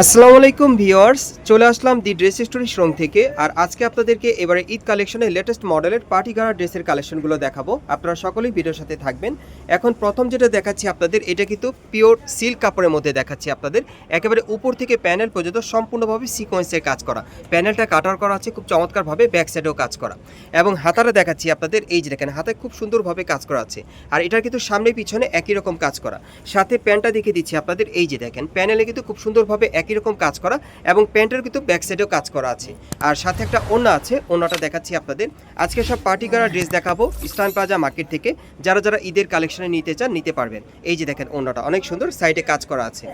আসসালামু আলাইকুম ভিউয়ার্স, চলে আসলাম দি ড্রেস স্টোরি শ্রম থেকে। আর আজকে আপনাদেরকে এবারে ঈদ কালেকশনের লেটেস্ট মডেলের পার্টি গাড়া ড্রেসের কালেকশনগুলো দেখাবো। আপনারা সকলেই ভিডিওর সাথে থাকবেন। এখন প্রথম যেটা দেখাচ্ছি আপনাদের, এটা কিন্তু পিওর সিল্ক কাপড়ের মধ্যে দেখাচ্ছি আপনাদের। একেবারে উপর থেকে প্যানেল পর্যন্ত সম্পূর্ণভাবে সিকোয়েন্সের কাজ করা। প্যানেলটা কাটার করা আছে খুব চমৎকারভাবে ব্যাক সাইডেও কাজ করা। এবং হাতারা দেখাচ্ছি আপনাদের, এই যে দেখেন হাতে খুব সুন্দরভাবে কাজ করা আছে। আর এটার কিন্তু সামনে পিছনে একই রকম কাজ করা। সাথে প্যান্টটা দেখে দিচ্ছি আপনাদের, এই যে দেখেন প্যানেলে কিন্তু খুব সুন্দরভাবে একই রকম কাজ করা এবং প্যান্টের কিন্তু ব্যাক সাইডেও কাজ করা আছে। আর সাথে একটা ওনা আছে ওনাটা দেখাচ্ছি আপনাদের। আজকে সব পার্টি করা ড্রেস দেখাবো ইস্টার্ন প্লাজা মার্কেট থেকে। যারা যারা ঈদের কালেকশনে নিতে চান, নিতে পারবেন। এই যে দেখেন ওনাটা অনেক সুন্দর সাইডে কাজ করা আছে।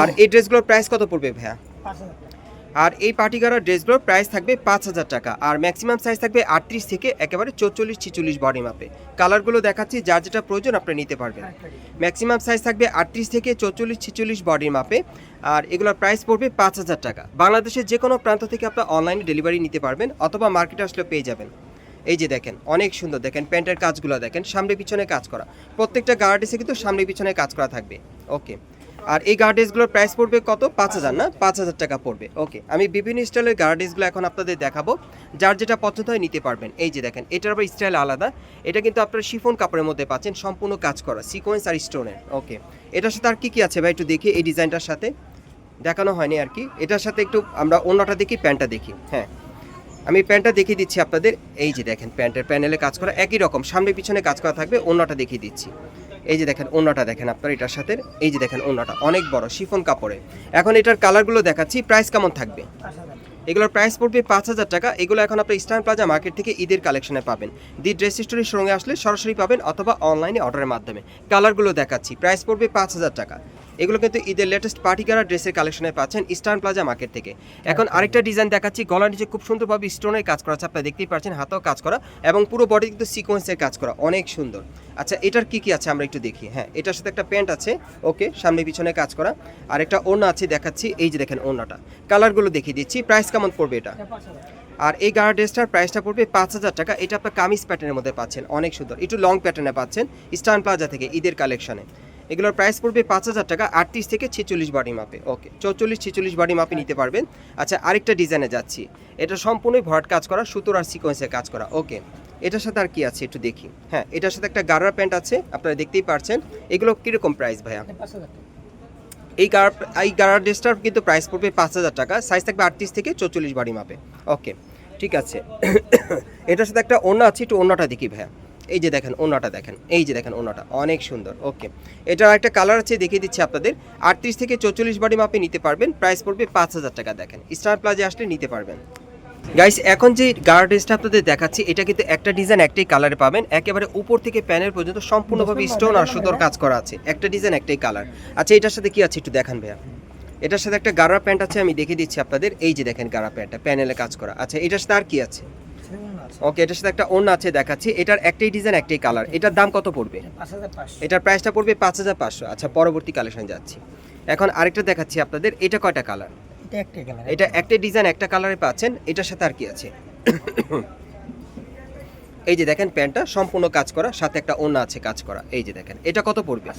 আর এই ড্রেসগুলোর প্রাইস কত পড়বে ভাইয়া? আর এই পার্টিগারার ড্রেসগুলোর প্রাইস থাকবে পাঁচ হাজার টাকা আর ম্যাক্সিমাম সাইজ থাকবে আটত্রিশ থেকে একেবারে চৌচল্লিশ ছিচল্লিশ বডি মাপে। কালারগুলো দেখাচ্ছি যার যেটা প্রয়োজন আপনি নিতে পারবেন। ম্যাক্সিমাম সাইজ থাকবে আটত্রিশ থেকে চৌচল্লিশ ছিচল্লিশ বডির মাপে আর এগুলোর প্রাইস পড়বে পাঁচ হাজার টাকা। বাংলাদেশের যে কোনো প্রান্ত থেকে আপনার অনলাইনে ডেলিভারি নিতে পারবেন অথবা মার্কেটে আসলে পেয়ে যাবেন। এই যে দেখেন অনেক সুন্দর দেখেন প্যান্টের কাজগুলো দেখেন সামনে পিছনে কাজ করা। প্রত্যেকটা গার্ডেসে কিন্তু সামনে পিছনে কাজ করা থাকবে। ওকে আর এই গার্ডেসগুলোর প্রাইস পড়বে কত? পাঁচ হাজার, না? পাঁচ হাজার টাকা পড়বে। ওকে আমি বিভিন্ন স্টাইলের গার্ডেসগুলো এখন আপনাদের দেখাবো। যার যেটা পছন্দ হয় নিতে পারবেন। এই যে দেখেন, এটার আবার স্টাইল আলাদা। এটা কিন্তু আপনারা শিফন কাপড়ের মধ্যে পাচ্ছেন, সম্পূর্ণ কাজ করা সিকোয়েন্স আর স্টোনের ওকে এটার সাথে আর কি কি আছে ভাই একটু দেখি এই ডিজাইনটার সাথে? দেখানো হয়নি আর কি। এটার সাথে একটু আমরা অন্যটা দেখি, প্যান্টটা দেখি। হ্যাঁ আমি প্যান্টটা দেখিয়ে দিচ্ছি আপনাদের। এই যে দেখেন, প্যান্টের প্যানেলে কাজ করা একই রকম। সামনে পিছনে কাজ করা থাকবে, অন্যটা দেখিয়ে দিচ্ছি। এই যে দেখেন ওনাটা দেখেন আপনার এটার সাথে, এই যে দেখেন ওনাটা অনেক বড় শিফন কাপড়ে। এখন এটার কালারগুলো দেখাচ্ছি প্রাইস কেমন থাকবে? এগুলোর প্রাইস পড়বে পাঁচ হাজার টাকা, এগুলো এখন আপনি ইস্টার্ন প্লাজা মার্কেট থেকে ঈদের কালেকশনে পাবেন। দি ড্রেস স্টোরির সঙ্গে আসলে সরাসরি পাবেন অথবা অনলাইনে অর্ডারের মাধ্যমে। কালারগুলো দেখাচ্ছি প্রাইস পড়বে পাঁচ হাজার টাকা। এগুলো কিন্তু ঈদের লেটেস্ট পার্টি কালার ড্রেসের কালেকশনে পাচ্ছেন ইস্টার্ন প্লাজা মার্কেট থেকে। এখন আরেকটা ডিজাইন দেখাচ্ছি গলার নিচে খুব সুন্দরভাবে স্টোনের কাজ করা আছে আপনারা দেখতেই পাচ্ছেন হাতেও কাজ করা এবং পুরো বডি কিন্তু সিকোয়েন্সের কাজ করা অনেক সুন্দর। আচ্ছা এটার কি কি আছে আমরা একটু দেখি হ্যাঁ এটার সাথে একটা প্যান্ট আছে ওকে সামনে পিছনে কাজ করা। আর একটা ওড়না আছে দেখাচ্ছি এই যে দেখেন ওড়নাটা। কালারগুলো দেখিয়ে দিচ্ছি প্রাইস কেমন পড়বে এটা? আর এই গাড়া ড্রেসটার প্রাইসটা পড়বে পাঁচ হাজার টাকা এটা আপনার কামিজ প্যাটার্নের মধ্যে পাচ্ছেন অনেক সুন্দর। একটু লং প্যাটার্নে পাচ্ছেন ইস্টার্ন প্লাজা থেকে ঈদের কালেকশনে এগুলোর প্রাইস পড়বে পাঁচ হাজার টাকা আটত্রিশ থেকে ছেচল্লিশ বাড়ি মাপে ওকে চৌচল্লিশ ছেচল্লিশ বাড়ি মাপে নিতে পারবেন। আচ্ছা আরেকটা ডিজাইনে যাচ্ছি। এটা সম্পূর্ণই ভরাট কাজ করা সুতোর আর সিকোয়েন্সের কাজ করা। ওকে এটার সাথে আর কি আছে একটু দেখি। হ্যাঁ এটার সাথে একটা গারার প্যান্ট আছে আপনারা দেখতেই পারছেন। এগুলো কীরকম প্রাইস ভাইয়া? এই গার এই গারার ড্রেসটার কিন্তু প্রাইস পড়বে পাঁচ হাজার টাকা। সাইজ থাকবে আটত্রিশ থেকে চৌচল্লিশ বাড়ি মাপে ওকে ঠিক আছে। এটার সাথে একটা ওড়না আছে একটু ওড়নাটা দেখি ভাইয়া। এই যে দেখেন ওনাটা দেখেন এই যে দেখেন ওনাটা অনেক সুন্দর ওকে। এটার একটা কালার আছে দেখিয়ে দিচ্ছি আপনাদের। আটত্রিশ থেকে চৌচল্লিশ বাড়ি মাপে নিতে পারবেন প্রাইস পড়বে পাঁচ হাজার টাকা দেখেন। স্টার প্লাজে আসলে নিতে পারবেন। গাইস এখন যে গার্ড ড্রেসটা আপনাদের দেখাচ্ছি এটা কিন্তু একটা ডিজাইন একটাই কালারে পাবেন। একেবারে উপর থেকে প্যানেল পর্যন্ত সম্পূর্ণভাবে স্টোন আর সুতোর কাজ করা আছে। একটা ডিজাইন একটাই কালার আচ্ছা এটার সাথে কি আছে একটু দেখান ভাইয়া। এটার সাথে একটা গাড়া প্যান্ট আছে আমি দেখিয়ে দিচ্ছি আপনাদের। এই যে দেখেন গাড়া প্যান্টটা প্যানেলে কাজ করা। আচ্ছা এটার সাথে আর কি আছে? ওকে এটার সাথে একটা অন্য আছে দেখাচ্ছি। এটার একটাই ডিজাইন একটাই কালার এটার দাম কত পড়বে? এটার প্রাইসটা পড়বে পাঁচ হাজার পাঁচশো। আচ্ছা পরবর্তী কালেকশন যাচ্ছি। এখন আরেকটা দেখাচ্ছি আপনাদের। এটা কয়টা কালার এটা একটা ডিজাইন একটা কালারে পাচ্ছেন। এটার সাথে আর কি আছে? এই যে দেখেন প্যান্টটা সম্পূর্ণ কাজ করা সাথে একটা ওনা আছে কাজ করা। এই যে দেখেন এটা কত পড়বে?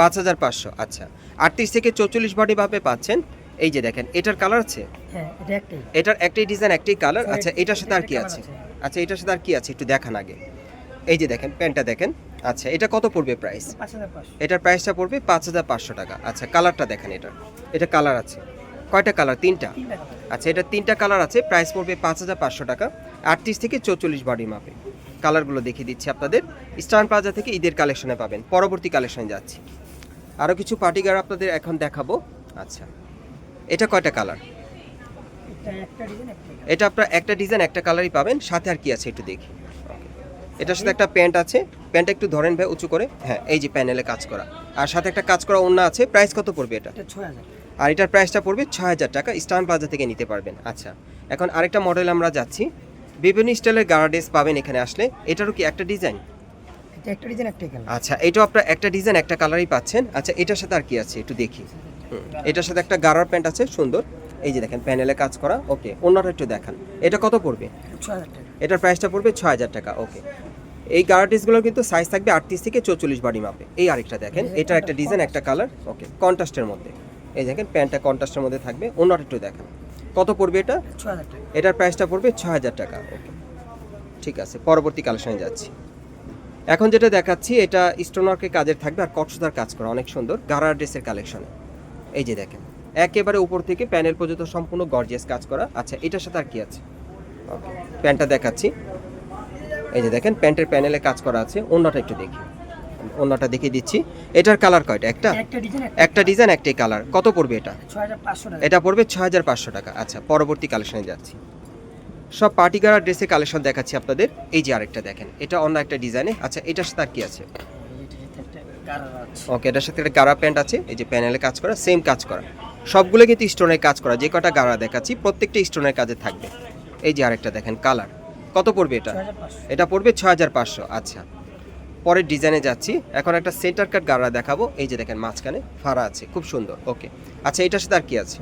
পাঁচ হাজার পাঁচশো। আচ্ছা। আটত্রিশ থেকে চৌচল্লিশ বডি ভাবে পাচ্ছেন। এই যে দেখেন এটার কালার আছে? এটার একটাই ডিজাইন একটাই কালার আচ্ছা এটার সাথে আর কি আছে। আচ্ছা এটার সাথে আর কি আছে? একটু দেখান আগে। এই যে দেখেন প্যান্টটা দেখেন। আচ্ছা এটা কত পড়বে প্রাইস এটার প্রাইসটা পড়বে পাঁচ হাজার পাঁচশো টাকা। আচ্ছা কালারটা দেখেন এটা। এটা কালার আছে। কয়টা কালার তিনটা? আচ্ছা এটা তিনটা কালার আছে। প্রাইস পড়বে পাঁচ হাজার পাঁচশো টাকা। আটত্রিশ থেকে চৌচল্লিশ বডি মাপে কালারগুলো দেখিয়ে দিচ্ছি আপনাদের। স্টার্ন প্লাজা থেকে ঈদের কালেকশনে পাবেন। পরবর্তী কালেকশনে যাচ্ছি। আরও কিছু পার্টিগার আপনাদের এখন দেখাবো। আচ্ছা এটা কয়টা কালার এটা আপনার একটা ডিজাইন একটা কালারই পাবেন। সাথে আর কি আছে একটু দেখি। এটার সাথে একটা প্যান্ট আছে। প্যান্টটা একটু ধরেন ভাই উঁচু করে। হ্যাঁ এই যে প্যানেলে কাজ করা। আর সাথে একটা কাজ করা অন্য আছে। প্রাইস কত পড়বে এটা? আর এটার প্রাইসটা পড়বে ছয় হাজার টাকা। স্টান প্লাজা থেকে নিতে পারবেন। আচ্ছা। এখন আরেকটা মডেল আমরা যাচ্ছি। বিভিন্ন স্টাইলের গার্ডেস পাবেন এখানে আসলে। এটারও কি একটা ডিজাইন আচ্ছা এটাও আপনার একটা ডিজাইন একটা কালারই পাচ্ছেন। আচ্ছা এটার সাথে আর কি আছে? একটু দেখি। এটার সাথে একটা গারার প্যান্ট আছে সুন্দর। এই যে দেখেন প্যানেলে কাজ করা ওকে অন্যটা একটু দেখান। এটা কত পড়বে? এটার প্রাইসটা পড়বে ছ হাজার টাকা ওকে। এই গার্টিসগুলো কিন্তু সাইজ থাকবে আটত্রিশ থেকে চৌচল্লিশ বাড়ি মাপে এই আরেকটা দেখেন এটা একটা ডিজাইন একটা কালার ওকে কন্ট্রাস্টের মধ্যে। এই দেখেন প্যান্টটা কন্ট্রাস্টের মধ্যে থাকবে অন্যটা একটু দেখেন। কত পড়বে এটা? এটার প্রাইসটা পড়বে ছ হাজার টাকা ওকে। ঠিক আছে পরবর্তী কালেকশনে যাচ্ছি। এখন যেটা দেখাচ্ছি এটা স্টোনওয়ার্কের কাজের থাকবে আর কক্সদার কাজ করা অনেক সুন্দর গারা ড্রেসের কালেকশনে এই যে দেখেন একেবারে উপর থেকে প্যানেল পর্যন্ত সম্পূর্ণ গর্জিয়াস কাজ করা। আচ্ছা এটার সাথে আর কি আছে? ওকে প্যান্টটা দেখাচ্ছি। এই যে দেখেন প্যান্টের প্যানেলে কাজ করা আছে। অন্যটা একটু দেখি। অন্যটা দেখিয়ে দিচ্ছি। এটার কালার কয়টা? একটা? একটা ডিজাইন একটাই কালার কত পড়বে এটা? এটা পড়বে ছ হাজার পাঁচশো টাকা। আচ্ছা পরবর্তী কালেকশনে যাচ্ছি। সব পার্টি গাড়া ড্রেসের কালেকশন দেখাচ্ছি আপনাদের। এই যে আরেকটা দেখেন এটা অন্য একটা ডিজাইনে আচ্ছা এটার সাথে আর কি আছে? আছে। ওকে এটার সাথে একটা গাড়া প্যান্ট আছে। এই যে প্যানেলে কাজ করা সেম কাজ করা। সবগুলো কিন্তু স্টোনের কাজ করা যে কটা গাড়া দেখাচ্ছি প্রত্যেকটা স্টোনের কাজে থাকবে। এই যে আরেকটা দেখেন কালার কত পড়বে এটা? এটা পড়বে ছ হাজার পাঁচশো আচ্ছা। পরের ডিজাইনে যাচ্ছি। এখন একটা সেন্টার কাট গাড়া দেখাবো। এই যে দেখেন মাঝখানে ফাড়া আছে খুব সুন্দর ওকে আচ্ছা এটার সাথে আর কি আছে?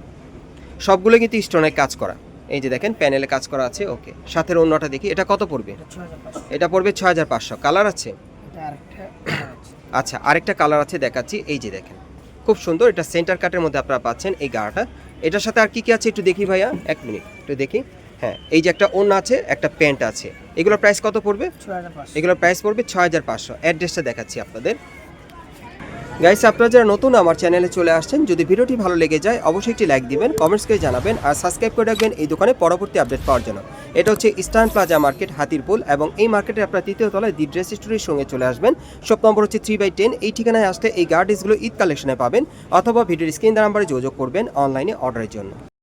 সবগুলো কিন্তু স্টোনের কাজ করা। এই যে দেখেন প্যানেলে কাজ করা আছে ওকে সাথের অন্যটা দেখি এটা কত পড়বে? এটা পড়বে ছ হাজার পাঁচশো। কালার আছে? আচ্ছা আরেকটা কালার আছে দেখাচ্ছি। এই যে দেখেন খুব সুন্দর। এটা সেন্টার কাটের মধ্যে আপনারা পাচ্ছেন এই গাড়াটা। এটার সাথে আর কি কি আছে একটু দেখি ভাইয়া? এক মিনিট একটু দেখি। হ্যাঁ এই যে একটা ওন আছে একটা প্যান্ট আছে। এগুলোর প্রাইস কত পড়বে? এগুলোর প্রাইস পড়বে ছয় হাজার পাঁচশো। অ্যাড্রেসটা দেখাচ্ছি আপনাদের। গাইস আপনারা যারা নতুন আমার চ্যানেলে চলে আসছেন, যদি ভিডিওটি ভালো লেগে যায়, অবশ্যই একটি লাইক দিবেন কমেন্টস করে জানাবেন, আর সাবস্ক্রাইব করে রাখবেন এই দোকানে পরবর্তী আপডেট পাওয়ার জন্য। এটা হচ্ছে ইস্টার্ন প্লাজা মার্কেট হাতিরপুল, এবং এই মার্কেটে আপনার তৃতীয় তলায় দি ড্রেস স্টোরের সঙ্গে চলে আসবেন। শপ নম্বর হচ্ছে থ্রি বাই টেন এই ঠিকানায় আসলে এই গার্ডেসগুলো ঈদ কালেকশনে পাবেন, অথবা ভিডিওর স্ক্রিন নাম্বারে যোগাযোগ করবেন অনলাইনে অর্ডারের জন্য।